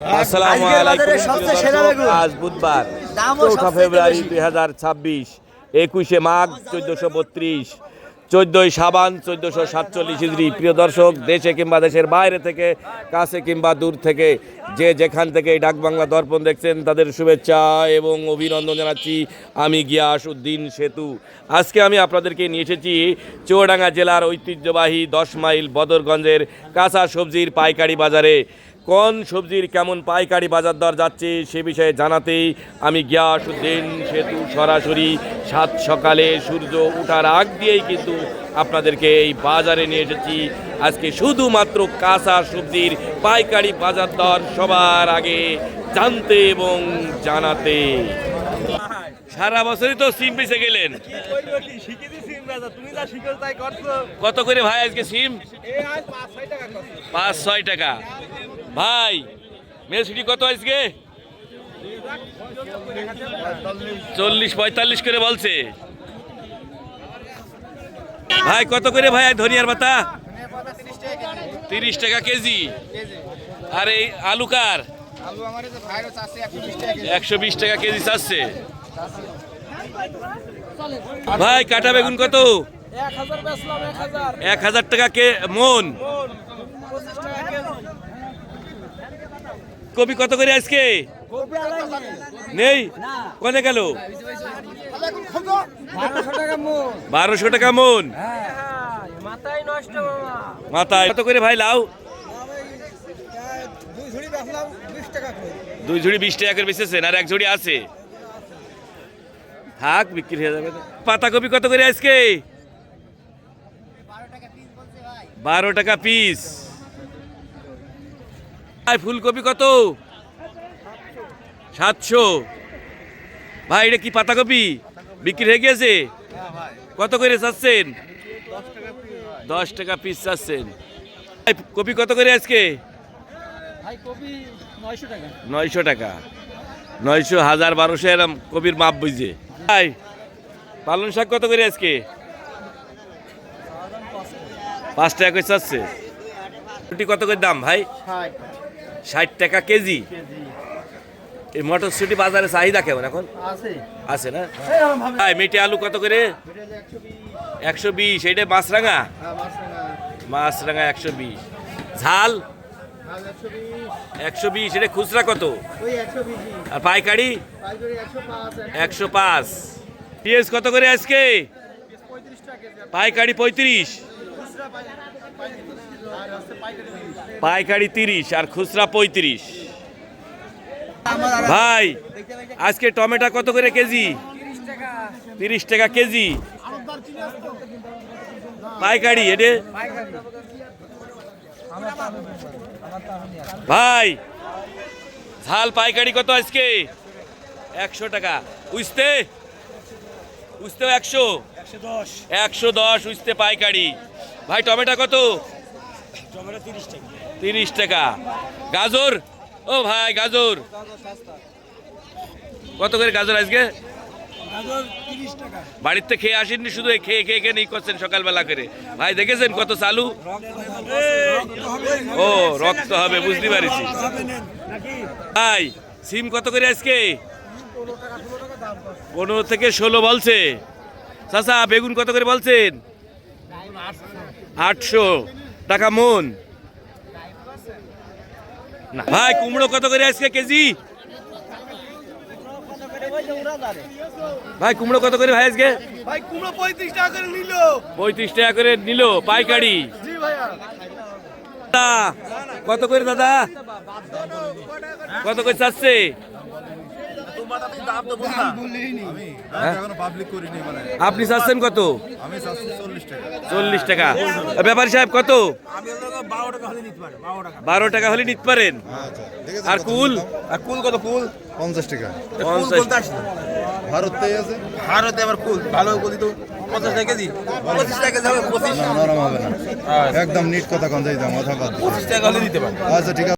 আসসালামু আলাইকুম। আজ বুধবার চৌঠা ফেব্রুয়ারি। দুই হাজার ছাব্বিশ একুশে মাঘ চোদ্দশো বত্রিশ চোদ্দই সাবান চোদ্দশো সাতচল্লিশ ইজরি প্রিয় দর্শক দেশে কিংবা দেশের বাইরে থেকে কাছে কিংবা দূর থেকে যে যেখান থেকে এই ডাকবাংলা দর্পণ দেখছেন তাদের শুভেচ্ছা এবং অভিনন্দন জানাচ্ছি আমি গিয়াস উদ্দিন সেতু আজকে আমি আপনাদেরকে নিয়ে এসেছি চুয়াডাঙ্গা জেলার ঐতিহ্যবাহী দশ মাইল বদরগঞ্জের কাঁচা সবজির পাইকারি বাজারে কোন সবজির কেমন পাইকারি বাজার দর যাচ্ছে সে বিষয়ে জানাতেই আমি গিয়াসুদ্দিন সেতু সরাসরি সাত সকালে সূর্য উঠার আগ দিয়েই কিন্তু আপনাদেরকে এই বাজারে নিয়ে এসেছি। আজকে শুধুমাত্র কাঁচা সবজির পাইকারি বাজার দর সবার আগে জানতে এবং জানাতে। সারা বছরই তো সিম বেঁচে গেলেন। কত করে ভাই আজকে সিম? পাঁচ ছয় টাকা। ভাই মেসিটি কত আজকে? চল্লিশ, পঁয়তাল্লিশ করে বলছে। ভাই, কত করে ভাই ধনিয়ার পাতা? তিরিশ টাকা কেজি। আর এই আলু কার? একশো বিশ টাকা কেজি। চাচ্ছে। ভাই, কাটা বেগুন কত? এক হাজার টাকা কে মন। কপি কত করে আজকে? নেই। কোনে গেল? বারোশো টাকা মন মন মাথায় কত করে ভাই লাউ? দুই ঝুড়ি বিশ টাকা করে। বেচেছেন আর এক ঝুড়ি আছে। থাক বিক্রি হয়ে যাবে। পাতাকপি কত করে আজকে? বারো টাকা পিস ফুলকপি কত? সাতশো। ভাই এটা কি পাতাকপি? বিক্রি হয়ে গিয়েছে? কত করে চাচ্ছেন? দশ টাকা পিস চাচ্ছেন। কপি কত করে আজকে? নয়শো টাকা। নয়শো হাজার বারোশো এরম কপির মাপ বুঝছে। ভাই পালন শাক কত করে আজকে? পাঁচ টাকা। করে চাচ্ছে। কত করে দাম ভাই? ষাট টাকা কেজি? এই মটরশুটি বাজারে চাহিদা কেমন এখন? আছে। না? ভাই মেটে আলু কত করে? একশো বিশ। এটা মাছরাঙা? মাছরাঙা। একশো বিশ। ঝাল? একশো বিশ। এটা খুচরা কত? আর পাইকারি? একশো পাঁচ পিএস কত করে আজকে? পাইকারি পঁয়ত্রিশ। পাইকারি তিরিশ আর খুচরা পঁয়ত্রিশ। ভাই, আজকে টমেটো কত করে কেজি? তিরিশ টাকা কেজি। পাইকারি এটে ভাই, ঝাল পাইকারি কত আজকে? একশো টাকা। উইস্তে উইস্তেও একশো? একশো দশ। উইস্তে পাইকারি। ভাই, টমেটো কত? তিরিশ টাকা। গাজর? ও ভাই গাজর। কত করে গাজর আজকে? বাড়িতে খেয়ে আসেননি শুধু খেয়ে খেয়ে খেয়ে নেই করছেন সকালবেলা করে। ভাই দেখেছেন কত চালু? ও রক্ত হবে বুঝতে পারছি। ভাই সিম কত করে আজকে? পনেরো থেকে ষোলো বলছে। চাচা বেগুন কত করে বলছেন? আটশো। টাকা মন। না ভাই কুমড়ো কত করে আজকে কেজি? ভাই কুমড়ো কত করে ভাই আজকে? ভাই কুমড়ো পঁয়ত্রিশ টাকা করে নিল। পঁয়ত্রিশ টাকা করে নিল পাইকারি। কত করে দাদা? কত করে চাচ্ছে হ্যাঁ? এখনও পাবলিক করিনি মানে আপনি চাচ্ছেন কত? আমি চল্লিশ টাকা। ব্যাপারী সাহেব কত? বারো টাকা হলে নিতে পারেন আচ্ছা। ঠিক আর কুল? কুল কত কুল? পঞ্চাশ টাকা। পঞ্চাশ ভারত আছে? ভারতে আবার কুল। ভালো কুল তো পঞ্চাশ টাকা কেজি? পঁচিশ টাকা কেজি হবে পঁচিশ। নরম হবে না। একদম নিট কথা কন যাই দাম মাথা বাদ দিয়ে। টাকা হলে দিতে পারে আচ্ছা ঠিক আছে।